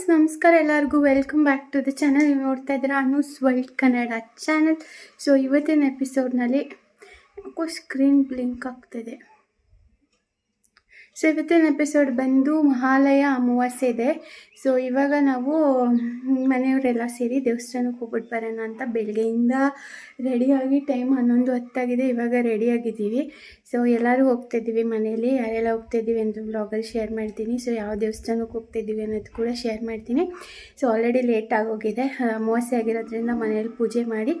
Friends, ನಮಸ್ಕಾರ ಎಲ್ಲರಿಗೂ. Welcome back to the channel ನೀವು ನೋಡ್ತಾ ಇದ್ದೀರಾ Anu's world Kannada channel so ಇವತ್ತಿನ ಎಪಿಸೋಡ್ನಲ್ಲಿ ಯಾಕೋ ಸ್ಕ್ರೀನ್ ಬ್ಲಿಂಕ್ ಆಗ್ತಿದೆ. ಸೊ ಇವತ್ತಿನ ಎಪಿಸೋಡ್ ಬಂದು ಮಹಾಲಯ ಅಮಾವಾಸ್ಯೆ ಇದೆ. ಸೊ ಇವಾಗ ನಾವು ಮನೆಯವರೆಲ್ಲ ಸೇರಿ ದೇವಸ್ಥಾನಕ್ಕೆ ಹೋಗ್ಬಿಟ್ಟು ಬರೋಣ ಅಂತ ಬೆಳಗ್ಗೆಯಿಂದ ರೆಡಿಯಾಗಿ ಟೈಮ್ ಹನ್ನೊಂದು ಹತ್ತಾಗಿದೆ. ಇವಾಗ ರೆಡಿಯಾಗಿದ್ದೀವಿ ಸೊ ಎಲ್ಲರೂ ಹೋಗ್ತಾಯಿದ್ದೀವಿ ಮನೆಯಲ್ಲಿ, ಯಾರೆಲ್ಲ ಹೋಗ್ತಾಯಿದ್ದೀವಿ ಅಂತ ಬ್ಲಾಗಲ್ಲಿ ಶೇರ್ ಮಾಡ್ತೀನಿ. ಸೊ ಯಾವ ದೇವಸ್ಥಾನಕ್ಕೆ ಹೋಗ್ತಾಯಿದ್ದೀವಿ ಅನ್ನೋದು ಕೂಡ ಶೇರ್ ಮಾಡ್ತೀನಿ. ಸೊ ಆಲ್ರೆಡಿ ಲೇಟ್ ಆಗೋಗಿದೆ. ಅಮಾವಾಸ್ಯೆ ಆಗಿರೋದ್ರಿಂದ ಮನೇಲಿ ಪೂಜೆ ಮಾಡಿ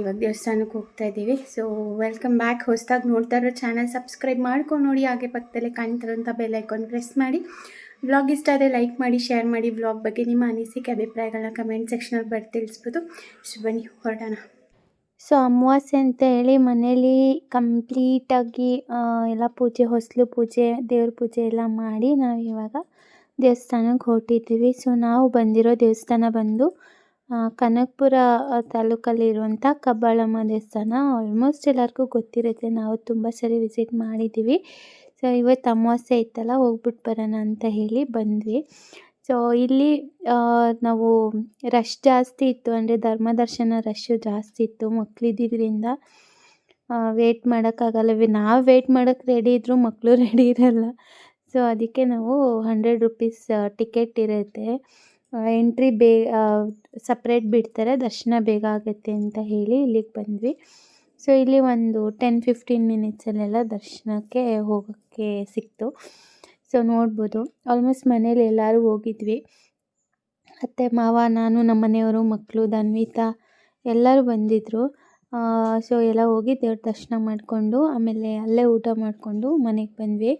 ಇವಾಗ ದೇವಸ್ಥಾನಕ್ಕೆ ಹೋಗ್ತಾ ಇದ್ದೀವಿ. ಸೊ ವೆಲ್ಕಮ್ ಬ್ಯಾಕ್ ಹೊಸದಾಗಿ ನೋಡ್ತಾ ಇರೋ ಚಾನಲ್ ಸಬ್ಸ್ಕ್ರೈಬ್ ಮಾಡ್ಕೊಂಡು ನೋಡಿ, ಹಾಗೆ ಪಕ್ಕದಲ್ಲೇ ಕಾಣ್ತಿರೋಂಥ ಐಕಾನ್ ಪ್ರೆಸ್ ಮಾಡಿ. ಬ್ಲಾಗ್ ಇಷ್ಟ ಆದರೆ ಲೈಕ್ ಮಾಡಿ ಶೇರ್ ಮಾಡಿ. ವ್ಲಾಗ್ ಬಗ್ಗೆ ನಿಮ್ಮ ಅನಿಸಿಕೆ, ಅಭಿಪ್ರಾಯಗಳನ್ನ ಕಮೆಂಟ್ ಸೆಕ್ಷನಲ್ಲಿ ಬರ್ತಿಳಿಸ್ಬೋದು ಸೊ ಬನ್ನಿ, ಹೊರಡೋಣ. ಸೊ ಅಮಾವಾಸ್ಯೆ ಅಂತ ಹೇಳಿ ಮನೇಲಿ ಕಂಪ್ಲೀಟಾಗಿ ಎಲ್ಲ ಪೂಜೆ, ಹೊಸಲು ಪೂಜೆ, ದೇವ್ರ ಪೂಜೆ ಎಲ್ಲ ಮಾಡಿ ನಾವು ಇವಾಗ ದೇವಸ್ಥಾನಕ್ಕೆ ಹೊರಟಿದ್ದೀವಿ. ಸೊ ನಾವು ಬಂದಿರೋ ದೇವಸ್ಥಾನ ಬಂದು ಕನಕಪುರ ತಾಲೂಕಲ್ಲಿರುವಂಥ ಕಬ್ಬಾಳಮ್ಮ ದೇವಸ್ಥಾನ. ಆಲ್ಮೋಸ್ಟ್ ಎಲ್ಲರಿಗೂ ಗೊತ್ತಿರುತ್ತೆ, ನಾವು ತುಂಬ ಸರಿ ವಿಸಿಟ್ ಮಾಡಿದ್ದೀವಿ. ಸೊ ಇವತ್ತು ಅಮಾವಾಸ್ಯೆ ಇತ್ತಲ್ಲ ಹೋಗ್ಬಿಟ್ಟು ಬರೋಣ ಅಂತ ಹೇಳಿ ಬಂದ್ವಿ. ಸೊ ಇಲ್ಲಿ ನಾವು ರಶ್ ಜಾಸ್ತಿ ಇತ್ತು, ಅಂದರೆ ಧರ್ಮದರ್ಶನ ರಶ್ಶು ಜಾಸ್ತಿ ಇತ್ತು ಮಕ್ಕಳಿದ್ದಿದ್ದರಿಂದ ವೇಟ್ ಮಾಡೋಕ್ಕಾಗಲ್ಲ. ನಾವು ವೇಟ್ ಮಾಡೋಕ್ಕೆ ರೆಡಿ ಇದ್ದರೂ ಮಕ್ಕಳು ರೆಡಿ ಇರಲ್ಲ. ಸೊ ಅದಕ್ಕೆ ನಾವು ಹಂಡ್ರೆಡ್ ರುಪೀಸ್ ಟಿಕೆಟ್ ಇರುತ್ತೆ. ಎಂಟ್ರಿ ಬೇ ಸಪ್ರೇಟ್ ಬಿಡ್ತಾರೆ. ದರ್ಶನ ಬೇಗ ಆಗುತ್ತೆ ಅಂತ ಹೇಳಿ ಇಲ್ಲಿಗೆ ಬಂದ್ವಿ. ಸೊ ಇಲ್ಲಿ ಒಂದು ಟೆನ್ ಫಿಫ್ಟೀನ್ ಮಿನಿಟ್ಸಲ್ಲೆಲ್ಲ ದರ್ಶನಕ್ಕೆ ಹೋಗೋಕ್ಕೆ ಸಿಕ್ತು. ಸೊ, ನೋಡ್ಬೋದು. ಆಲ್ಮೋಸ್ಟ್ ಮನೇಲಿ ಎಲ್ಲರೂ ಹೋಗಿದ್ವಿ. ಅತ್ತೆ, ಮಾವ, ನಾನು, ನಮ್ಮ ಮನೆಯವರು, ಮಕ್ಕಳು, ಧನ್ವಿತಾ ಎಲ್ಲರೂ ಬಂದಿದ್ದರು ಸೊ, ಎಲ್ಲ ಹೋಗಿ ದೇವ್ರ ದರ್ಶನ ಮಾಡಿಕೊಂಡು, ಆಮೇಲೆ ಅಲ್ಲೇ ಊಟ ಮಾಡಿಕೊಂಡು ಮನೆಗೆ ಬಂದ್ವಿ.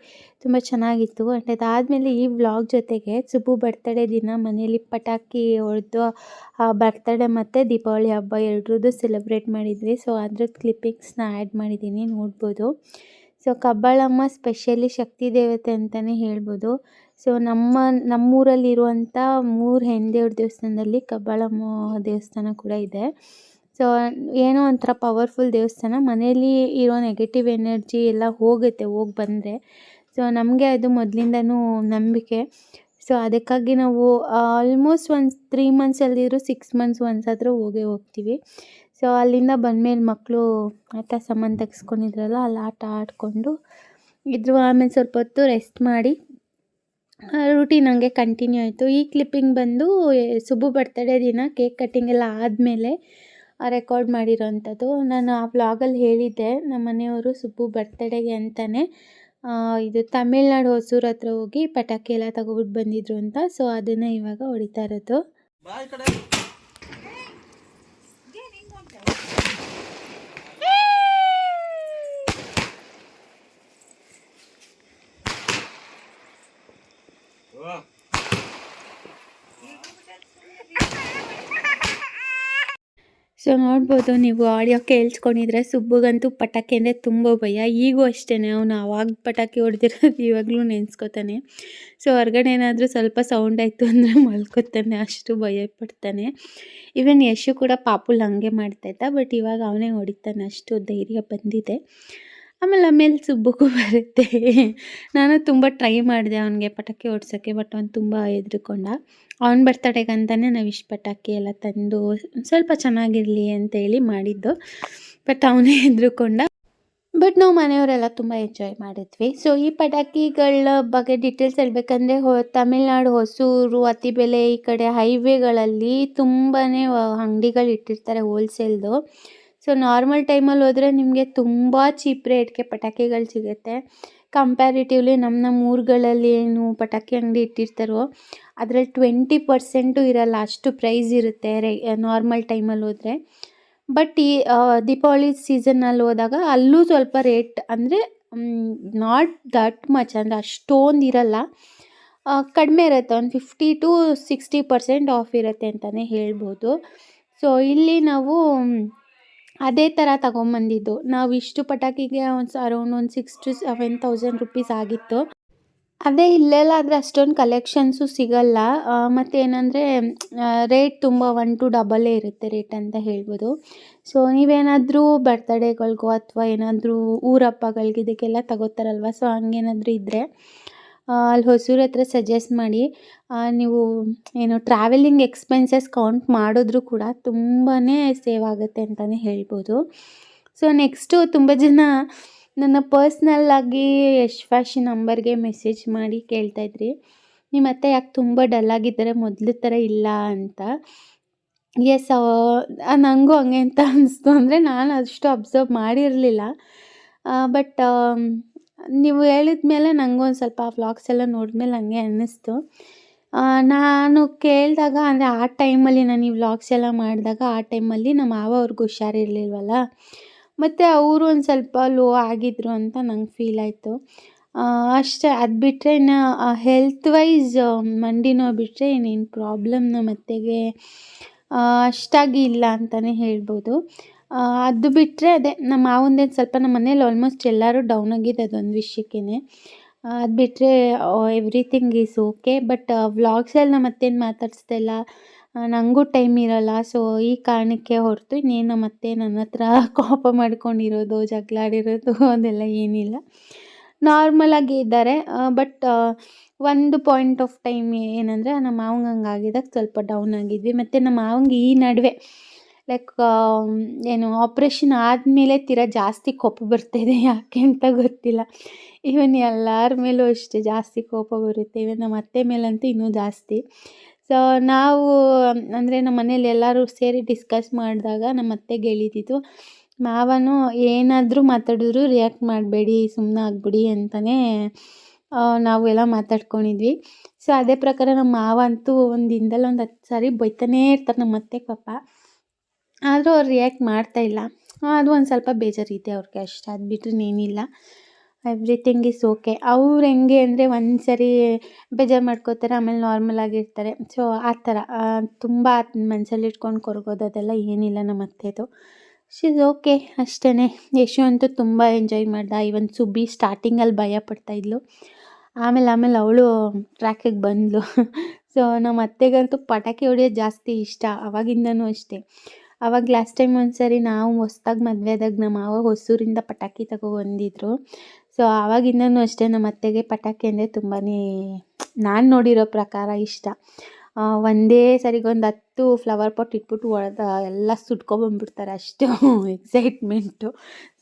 ತುಂಬ ಚೆನ್ನಾಗಿತ್ತು. ಅಂಡ್ ಅದಾದಮೇಲೆ ಈ ವ್ಲಾಗ್ ಜೊತೆಗೆ ಸುಬ್ಬು ಬರ್ತ್ಡೇ ದಿನ ಮನೇಲಿ ಪಟಾಕಿ ಹೊಡೆದು ಬರ್ತಡೇ ಮತ್ತು ದೀಪಾವಳಿ ಹಬ್ಬ ಎರಡರದ್ದು ಸೆಲೆಬ್ರೇಟ್ ಮಾಡಿದ್ವಿ. ಸೊ, ಅದ್ರದ್ದು ಕ್ಲಿಪ್ಪಿಂಗ್ಸ್ನ ಆ್ಯಡ್ ಮಾಡಿದ್ದೀನಿ, ನೋಡ್ಬೋದು. ಸೊ ಕಬ್ಬಾಳಮ್ಮ ಸ್ಪೆಷಲಿ ಶಕ್ತಿ ದೇವತೆ ಅಂತಲೇ ಹೇಳ್ಬೋದು. ಸೊ ನಮ್ಮ ನಮ್ಮೂರಲ್ಲಿರುವಂಥ ಮೂರು ಹೆಣ್ದೇವ್ರ ದೇವಸ್ಥಾನದಲ್ಲಿ ಕಬ್ಬಾಳಮ್ಮ ದೇವಸ್ಥಾನ ಕೂಡ ಇದೆ. ಸೊ ಏನೋ ಒಂಥರ ಪವರ್ಫುಲ್ ದೇವಸ್ಥಾನ. ಮನೆಯಲ್ಲಿ ಇರೋ ನೆಗೆಟಿವ್ ಎನರ್ಜಿ ಎಲ್ಲ ಹೋಗುತ್ತೆ ಹೋಗಿ ಬಂದರೆ. ಸೊ ನಮಗೆ ಅದು ಮೊದಲಿಂದನೂ ನಂಬಿಕೆ. ಸೊ ಅದಕ್ಕಾಗಿ ನಾವು ಆಲ್ಮೋಸ್ಟ್ ಒಂದು ತ್ರೀ ಮಂತ್ಸಲ್ಲಿರೋ ಸಿಕ್ಸ್ ಮಂತ್ಸ್ ಒನ್ಸ್ ಆದರೂ ಹೋಗೇ ಹೋಗ್ತೀವಿ. ಸೊ ಅಲ್ಲಿಂದ ಬಂದಮೇಲೆ ಮಕ್ಕಳು ಆಟ ಸಾಮಾನು ತೆಗೆಸ್ಕೊಂಡಿದ್ರಲ್ಲ, ಅಲ್ಲಿ ಆಟ ಆಡಿಕೊಂಡು ಇದ್ರು. ಆಮೇಲೆ ಸ್ವಲ್ಪ ಹೊತ್ತು ರೆಸ್ಟ್ ಮಾಡಿ ರೂಟೀನ್ ಹಂಗೆ ಕಂಟಿನ್ಯೂ ಆಯಿತು. ಈ ಕ್ಲಿಪ್ಪಿಂಗ್ ಬಂದು ಸುಬ್ಬು ಬರ್ತಡೇ ದಿನ ಕೇಕ್ ಕಟ್ಟಿಂಗ್ ಎಲ್ಲ ಆದಮೇಲೆ ರೆಕಾರ್ಡ್ ಮಾಡಿರೋವಂಥದ್ದು ನಾನು ಆ ವ್ಲಾಗಲ್ಲಿ ಹೇಳಿದ್ದೆ ನಮ್ಮ ಮನೆಯವರು ಸುಬ್ಬು ಬರ್ತಡೇಗೆ ಅಂತಲೇ ಇದು ತಮಿಳ್ನಾಡು ಹೊಸೂರು ಹತ್ರ ಹೋಗಿ ಪಟಾಕಿ ಎಲ್ಲ ತಗೊಬಿಟ್ಟು ಬಂದಿದ್ರು ಅಂತ. ಸೊ ಅದನ್ನು ಇವಾಗ ಹೊಡಿತಾ ಇರೋದು ಬಾಯ್ ಕಡೆ ಸೊ ನೋಡ್ಬೋದು, ನೀವು ಆಡಿಯೋ ಕೇಳಿಸ್ಕೊಂಡಿದ್ರೆ ಸುಬ್ಬಗಂತೂ ಪಟಾಕಿ ಅಂದರೆ ತುಂಬ ಭಯ. ಈಗೂ ಅಷ್ಟೇ ಅವನು ಆವಾಗ ಪಟಾಕಿ ಹೊಡೆದಿರೋದು ಇವಾಗಲೂ ನೆನೆಸ್ಕೊತಾನೆ. ಸೊ ಹೊರ್ಗಡೆ ಏನಾದರೂ ಸ್ವಲ್ಪ ಸೌಂಡ್ ಆಯಿತು ಅಂದರೆ ಮಲ್ಕೋತಾನೆ, ಅಷ್ಟು ಭಯ ಪಡ್ತಾನೆ ಈವನ್ ಯಶು ಕೂಡ ಪಾಪುಲ್ ಹಾಗೆ ಮಾಡ್ತಾಯಿದ್ದ ಬಟ್ ಇವಾಗ ಅವನೇ ಹೊಡಿತಾನೆ, ಅಷ್ಟು ಧೈರ್ಯ ಬಂದಿದೆ. ಆಮೇಲೆ ಆಮೇಲೆ ಸುಬ್ಬಕ್ಕೂ ಬರುತ್ತೆ. ನಾನು ತುಂಬ ಟ್ರೈ ಮಾಡಿದೆ ಅವನಿಗೆ ಪಟಾಕಿ ಹೊಡ್ಸೋಕ್ಕೆ ಬಟ್ ಅವ್ನು ತುಂಬ ಹೆದ್ರಿಕೊಂಡ. ಅವ್ನ ಬರ್ತಡೆಗಂತಾನೆ ನಾವು ಇಷ್ಟು ಪಟಾಕಿ ಎಲ್ಲ ತಂದು ಸ್ವಲ್ಪ ಚೆನ್ನಾಗಿರಲಿ ಅಂತೇಳಿ ಮಾಡಿದ್ದು. ಬಟ್ ಅವನೇ ಹೆದ್ರುಕೊಂಡ. ಬಟ್ ನಾವು ಮನೆಯವರೆಲ್ಲ ತುಂಬ ಎಂಜಾಯ್ ಮಾಡಿದ್ವಿ. ಸೊ ಈ ಪಟಾಕಿಗಳ ಬಗ್ಗೆ ಡೀಟೇಲ್ಸ್ ಹೇಳಬೇಕಂದ್ರೆ, ಹೊ, ತಮಿಳ್ನಾಡು, ಹೊಸೂರು ಅತಿಬೆಲೆ ಈ ಕಡೆ ಹೈವೇಗಳಲ್ಲಿ ತುಂಬಾ ಅಂಗಡಿಗಳು ಇಟ್ಟಿರ್ತಾರೆ ಹೋಲ್ಸೇಲ್ದು ಸೊ ನಾರ್ಮಲ್ ಟೈಮಲ್ಲಿ ಹೋದರೆ ನಿಮಗೆ ತುಂಬ ಚೀಪ್ ರೇಟ್ಗೆ ಪಟಾಕಿಗಳು ಸಿಗುತ್ತೆ. ಕಂಪ್ಯಾರಿಟಿವ್ಲಿ ನಮ್ಮ ನಮ್ಮ ಊರುಗಳಲ್ಲಿ ಏನು ಪಟಾಕಿ ಅಂಗಡಿ ಇಟ್ಟಿರ್ತಾರೋ, ಅದರಲ್ಲಿ ಟ್ವೆಂಟಿ ಪರ್ಸೆಂಟು ಇರಲ್ಲ, ಅಷ್ಟು ಪ್ರೈಸ್ ಇರುತ್ತೆ ರೇ ನಾರ್ಮಲ್ ಟೈಮಲ್ಲಿ ಹೋದರೆ. ಬಟ್ ಈ ದೀಪಾವಳಿ ಸೀಸನ್ನಲ್ಲಿ ಹೋದಾಗ ಅಲ್ಲೂ ಸ್ವಲ್ಪ ರೇಟ್ ಅಂದರೆ ನಾಟ್ ದಟ್ ಮಚ್ ಅಂದರೆ ಅಷ್ಟೊಂದು ಇರಲ್ಲ. ಕಡಿಮೆ ಇರುತ್ತೆ, ಒಂದು fifty to sixty percent off ಇರುತ್ತೆ ಅಂತಲೇ ಹೇಳ್ಬೋದು. ಸೊ ಇಲ್ಲಿ ನಾವು ಅದೇ ಥರ ತಗೊಂಬಂದಿದ್ದು. ನಾವು ಇಷ್ಟು ಪಟಾಕಿಗೆ ಒಂದು ಅರೌಂಡ್ ಒಂದು six to seven thousand rupees ಆಗಿತ್ತು. ಅದೇ ಇಲ್ಲೆಲ್ಲ ಆದರೆ ಅಷ್ಟೊಂದು ಕಲೆಕ್ಷನ್ಸು ಸಿಗಲ್ಲ. ಮತ್ತು ಏನಂದರೆ ರೇಟ್ ತುಂಬ ಒನ್ ಟು ಡಬಲೇ ಇರುತ್ತೆ ರೇಟ್ ಅಂತ ಹೇಳ್ಬೋದು. ಸೊ ನೀವೇನಾದರೂ ಬರ್ತಡೇಗಳಿಗೋ ಅಥವಾ ಏನಾದರೂ ಊರಪ್ಪಗಳಿಗೆ ಇದಕ್ಕೆಲ್ಲ ತಗೋತಾರಲ್ವ? ಸೊ ಹಂಗೇನಾದರೂ ಇದ್ದರೆ ಅಲ್ಲಿ ಹೊಸೂರು ಹತ್ರ ಸಜೆಸ್ಟ್ ಮಾಡಿ ನೀವು ಏನು ಟ್ರಾವೆಲಿಂಗ್ ಎಕ್ಸ್ಪೆನ್ಸಸ್ ಕೌಂಟ್ ಮಾಡಿದ್ರು ಕೂಡ ತುಂಬಾ ಸೇವ್ ಆಗುತ್ತೆ ಅಂತಲೇ ಹೇಳ್ಬೋದು. ಸೊ ನೆಕ್ಸ್ಟು ತುಂಬ ಜನ ನನ್ನ ಪರ್ಸ್ನಲ್ಲಾಗಿ ಯಶ್ ಫ್ಯಾಷನ್ ನಂಬರ್ಗೆ ಮೆಸೇಜ್ ಮಾಡಿ ಕೇಳ್ತಾಯಿದ್ರಿ ನಿಮ್ಮ ಅತ್ತೆ ಯಾಕೆ ತುಂಬ ಡಲ್ ಆಗಿದ್ದಾರೆ, ಮೊದಲು ಥರ ಇಲ್ಲ ಅಂತ. ಎಸ್ ನನಗೂ ಹಂಗೆ ಅಂತ ಅನಿಸ್ತು ಅಂದರೆ ನಾನು ಅಷ್ಟು ಅಬ್ಸರ್ವ್ ಮಾಡಿರಲಿಲ್ಲ. ಬಟ್ ನೀವು ಹೇಳಿದ ಮೇಲೆ ನನಗೂ ಒಂದು ಸ್ವಲ್ಪ ವ್ಲಾಗ್ಸ್ ಎಲ್ಲ ನೋಡಿದ್ಮೇಲೆ ನನಗೆ ಅನ್ನಿಸ್ತು. ಆ, ನಾನು ಕೇಳಿದಾಗ ಅಂದರೆ ಆ ಟೈಮಲ್ಲಿ ನಾನು ಈ ವ್ಲಾಗ್ಸ್ ಎಲ್ಲ ಮಾಡಿದಾಗ ಆ ಟೈಮಲ್ಲಿ ನಮ್ಮ ಮಾವ ಅವ್ರಿಗೆ ಹುಷಾರಿರಲಿಲ್ವಲ್ಲ? ಮತ್ತು ಅವರು ಒಂದು ಸ್ವಲ್ಪ ಲೋ ಆಗಿದ್ರು ಅಂತ ನಂಗೆ ಫೀಲ್ ಆಯಿತು. ಅಷ್ಟೇ ಅದು ಬಿಟ್ಟರೆ ಇನ್ನು ಹೆಲ್ತ್ ವೈಸ್ ಮಂಡಿ ನೋವು ಬಿಟ್ಟರೆ ಇನ್ನೇನು ಪ್ರಾಬ್ಲಮ್ ಮತ್ತೆಗೆ ಅಷ್ಟಾಗಿ ಇಲ್ಲ ಅಂತಲೇ ಹೇಳ್ಬೋದು. ಆ, ಅದು ಬಿಟ್ಟರೆ ಅದೇ, ನಮ್ಮ ಮಾವಂದೇನು ಸ್ವಲ್ಪ ನಮ್ಮ ಮನೇಲಿ ಆಲ್ಮೋಸ್ಟ್ ಎಲ್ಲರೂ ಡೌನ್ ಆಗಿದೆ ಅದೊಂದು ವಿಷಯಕ್ಕೇ ಅದು ಬಿಟ್ಟರೆ ಎವ್ರಿಥಿಂಗ್ ಈಸ್ ಓಕೆ ಬಟ್ ವ್ಲಾಗ್ಸಲ್ಲಿ ನಮ್ಮ ಅತ್ತೇನು ಮಾತಾಡಿಸ್ತಾ ಇಲ್ಲ. ನನಗೂ ಟೈಮ್ ಇರಲ್ಲ ಸೊ ಈ ಕಾರಣಕ್ಕೆ ಹೊರತು ಇನ್ನೇನು ನಮ್ಮ ಅತ್ತೆ ನನ್ನ ಹತ್ರ ಕೋಪ ಮಾಡ್ಕೊಂಡಿರೋದು, ಜಗಳ ಆಡಿರೋದು, ಅದೆಲ್ಲ ಏನಿಲ್ಲ. ನಾರ್ಮಲಾಗಿ ಇದ್ದಾರೆ ಬಟ್ ಒಂದು ಪಾಯಿಂಟ್ ಆಫ್ ಟೈಮ್ ಏನಂದರೆ, ನಮ್ಮ ಮಾವಂಗೆ ಹಂಗಾಗಿದ್ದಾಗ ಸ್ವಲ್ಪ ಡೌನ್ ಆಗಿದ್ವಿ. ಮತ್ತು ನಮ್ಮ ಮಾವಂಗೆ ಈ ನಡುವೆ ಲೈಕ್ ಏನು ಆಪ್ರೇಷನ್ ಆದಮೇಲೆ ತೀರಾ ಜಾಸ್ತಿ ಕೋಪ ಬರ್ತಾಯಿದೆ ಯಾಕೆ ಅಂತ ಗೊತ್ತಿಲ್ಲ. ಈವನ್ ಎಲ್ಲರ ಮೇಲೂ ಅಷ್ಟೇ ಜಾಸ್ತಿ ಕೋಪ ಬರುತ್ತೆ. ಈವನ್ ನಮ್ಮ ಅತ್ತೆ ಮೇಲಂತೂ ಇನ್ನೂ ಜಾಸ್ತಿ. ಸೊ ನಾವು, ಅಂದರೆ ನಮ್ಮ ಮನೇಲಿ ಎಲ್ಲರೂ ಸೇರಿ ಡಿಸ್ಕಸ್ ಮಾಡಿದಾಗ ನಮ್ಮ ಅತ್ತೆಗೆ ಹೇಳಿದ್ದಿದ್ದು, ಮಾವನು ಏನಾದರೂ ಮಾತಾಡಿದ್ರು ರಿಯಾಕ್ಟ್ ಮಾಡಬೇಡಿ ಸುಮ್ಮನೆ ಆಗ್ಬಿಡಿ ಅಂತಲೇ ನಾವೆಲ್ಲ ಮಾತಾಡ್ಕೊಂಡಿದ್ವಿ. ಸೊ ಅದೇ ಪ್ರಕಾರ ನಮ್ಮ ಮಾವ ಅಂತೂ ಒಂದು ದಿನದಲ್ಲಿ ಒಂದು ಹತ್ತು ಸಾರಿ ಬೈತಾನೇ ಇರ್ತಾರೆ ನಮ್ಮ ಅತ್ತೆ ಪಾಪ. ಆದರೂ ಅವ್ರು ರಿಯಾಕ್ಟ್ ಮಾಡ್ತಾ ಇಲ್ಲ. ಅದು ಒಂದು ಸ್ವಲ್ಪ ಬೇಜಾರಿದೆ ಅವ್ರಿಗೆ ಅಷ್ಟೇ, ಅದು ಬಿಟ್ಟರೆ ಏನಿಲ್ಲ ಎವ್ರಿಥಿಂಗ್ ಈಸ್ ಓಕೆ ಅವ್ರು ಹೆಂಗೆ ಅಂದರೆ ಒಂದು ಸರಿ ಬೇಜಾರು ಮಾಡ್ಕೋತಾರೆ, ಆಮೇಲೆ ನಾರ್ಮಲ್ ಆಗಿರ್ತಾರೆ. ಸೊ ಆ ಥರ ತುಂಬ ಮನಸ್ಸಲ್ಲಿ ಇಟ್ಕೊಂಡು ಕೊರಗೋದು ಅದೆಲ್ಲ ಏನಿಲ್ಲ ನಮ್ಮ ಅತ್ತೆದು. ಶೀಸ್ ಓಕೆ ಅಷ್ಟೇ ಯಶು ಅಂತೂ ತುಂಬ ಎಂಜಾಯ್ ಮಾಡ್ದ. ಇವನ್ ಸುಬ್ಬಿ ಸ್ಟಾರ್ಟಿಂಗಲ್ಲಿ ಭಯ ಪಡ್ತಾಯಿದ್ಲು ಆಮೇಲೆ ಆಮೇಲೆ ಅವಳು ಟ್ರ್ಯಾಕಿಗೆ ಬಂದಳು ಸೊ ನಮ್ಮ ಅತ್ತೆಗಂತೂ ಪಟಾಕಿ ಹೊಡಿಯೋದು ಜಾಸ್ತಿ ಇಷ್ಟ. ಅವಾಗಿಂದನೂ ಅಷ್ಟೇ. ಅವಾಗ ಲಾಸ್ಟ್ ಟೈಮ್ ಒಂದು ಸರಿ ನಾವು ಹೊಸ್ದಾಗಿ ಮದುವೆ ಆದಾಗ ನಮ್ಮ ಮಾವ ಹೊಸೂರಿಂದ ಪಟಾಕಿ ತಗೊಬಂದಿದ್ರು ಸೊ ಆವಾಗಿಂದನೂ ಅಷ್ಟೇ ನಮ್ಮ ಅತ್ತೆಗೆ ಪಟಾಕಿ ಅಂದರೆ ತುಂಬಾ ನಾನು ನೋಡಿರೋ ಪ್ರಕಾರ ಇಷ್ಟ. ಒಂದೇ ಸರಿಗೊಂದು ಹತ್ತು ಫ್ಲವರ್ ಪಾಟ್ ಇಟ್ಬಿಟ್ಟು ಒಳದ ಎಲ್ಲ ಸುಟ್ಕೊಬಂದ್ಬಿಡ್ತಾರೆ ಅಷ್ಟು ಎಕ್ಸೈಟ್ಮೆಂಟು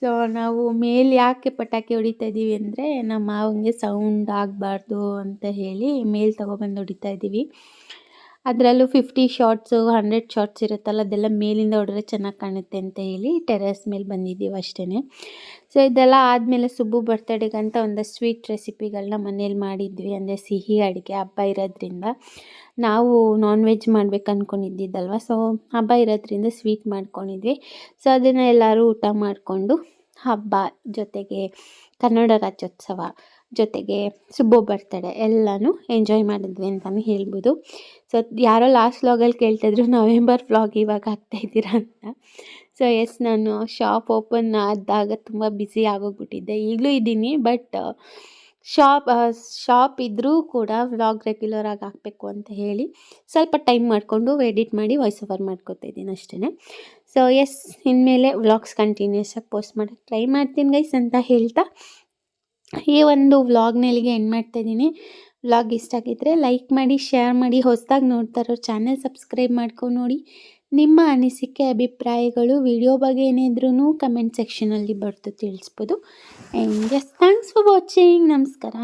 ಸೊ ನಾವು ಮೇಲೆ ಯಾಕೆ ಪಟಾಕಿ ಹೊಡಿತಾ ಇದ್ದೀವಿ ಅಂದರೆ ನಮ್ಮ ಮಾವಂಗೆ ಸೌಂಡ್ ಆಗಬಾರ್ದು ಅಂತ ಹೇಳಿ ಮೇಲೆ ತಗೊಬಂದು ಹೊಡಿತಾ ಇದ್ದೀವಿ ಅದರಲ್ಲೂ ಫಿಫ್ಟಿ ಶಾರ್ಟ್ಸು ಹಂಡ್ರೆಡ್ ಶಾರ್ಟ್ಸ್ ಇರುತ್ತಲ್ಲ, ಅದೆಲ್ಲ ಮೇಲಿಂದ ಹೊಡೆದ್ರೆ ಚೆನ್ನಾಗಿ ಕಾಣುತ್ತೆ ಅಂತ ಹೇಳಿ ಟೆರೆಸ್ ಮೇಲೆ ಬಂದಿದ್ದೀವಿ ಅಷ್ಟೇ ಸೊ ಇದೆಲ್ಲ ಆದಮೇಲೆ ಸುಬ್ಬು ಬರ್ತಡೇಗಂತ ಒಂದು ಸ್ವೀಟ್ ರೆಸಿಪಿಗಳನ್ನ ಮನೇಲಿ ಮಾಡಿದ್ವಿ. ಅಂದರೆ ಸಿಹಿ ಅಡುಗೆ, ಹಬ್ಬ ಇರೋದ್ರಿಂದ. ನಾವು ನಾನ್ ವೆಜ್ ಮಾಡ್ಬೇಕು ಅಂದ್ಕೊಂಡಿದ್ದಿದ್ದಲ್ವ ಸೊ ಹಬ್ಬ ಇರೋದ್ರಿಂದ ಸ್ವೀಟ್ ಮಾಡ್ಕೊಂಡಿದ್ವಿ. ಸೊ ಅದನ್ನು ಎಲ್ಲರೂ ಊಟ ಮಾಡಿಕೊಂಡು ಹಬ್ಬ ಜೊತೆಗೆ ಕನ್ನಡ ರಾಜ್ಯೋತ್ಸವ ಜೊತೆಗೆ ಸುಬ್ಬು ಬರ್ತಡೆ ಎಲ್ಲನೂ ಎಂಜಾಯ್ ಮಾಡಿದ್ವಿ ಅಂತಲೇ ಹೇಳ್ಬೋದು. ಸೊ ಯಾರೋ ಲಾಸ್ಟ್ ವ್ಲಾಗಲ್ಲಿ ಕೇಳ್ತಾಯಿದ್ರು ನವೆಂಬರ್ ವ್ಲಾಗ್ ಇವಾಗ ಹಾಕ್ತಾಯಿದ್ದೀರಾ ಅಂತ. ಸೊ ಎಸ್ ನಾನು ಶಾಪ್ ಓಪನ್ ಆದಾಗ ತುಂಬ ಬ್ಯುಸಿ ಆಗೋಗ್ಬಿಟ್ಟಿದ್ದೆ. ಈಗಲೂ ಇದ್ದೀನಿ ಬಟ್ ಶಾಪ್ ಶಾಪ್ ಇದ್ದರೂ ಕೂಡ ವ್ಲಾಗ್ ರೆಗ್ಯುಲರ್ ಆಗಿ ಹಾಕಬೇಕು ಅಂತ ಹೇಳಿ ಸ್ವಲ್ಪ ಟೈಮ್ ಮಾಡಿಕೊಂಡು ಎಡಿಟ್ ಮಾಡಿ ವಾಯ್ಸ್ ಓವರ್ ಮಾಡ್ಕೊತಾ ಇದ್ದೀನಿ ಅಷ್ಟೇ ಸೊ ಎಸ್ ಇನ್ಮೇಲೆ ವ್ಲಾಗ್ಸ್ ಕಂಟಿನ್ಯೂಸ್ ಆಗಿ ಪೋಸ್ಟ್ ಮಾಡೋಕ್ಕೆ ಟ್ರೈ ಮಾಡ್ತೀನಿ ಗೈಸ್ ಅಂತ ಹೇಳ್ತಾ ಈ ಒಂದು ವ್ಲಾಗ್ನಲ್ಲಿಗೆ ಎಂಡ್ ಮಾಡ್ತಾ ಇದ್ದೀನಿ. ವ್ಲಾಗ್ ಇಷ್ಟ ಆಗಿದ್ದರೆ ಲೈಕ್ ಮಾಡಿ ಶೇರ್ ಮಾಡಿ, ಹೊಸದಾಗಿ ನೋಡ್ತಾ ಇರೋ ಚಾನೆಲ್ ಸಬ್ಸ್ಕ್ರೈಬ್ ಮಾಡ್ಕೊಂಡು ನೋಡಿ. ನಿಮ್ಮ ಅನಿಸಿಕೆ, ಅಭಿಪ್ರಾಯಗಳು ವಿಡಿಯೋ ಬಗ್ಗೆ ಏನಿದ್ರೂ ಕಮೆಂಟ್ ಸೆಕ್ಷನಲ್ಲಿ ಬರೆದು ತಿಳಿಸ್ಬೋದು. And yes thanks for watching ನಮಸ್ಕಾರ.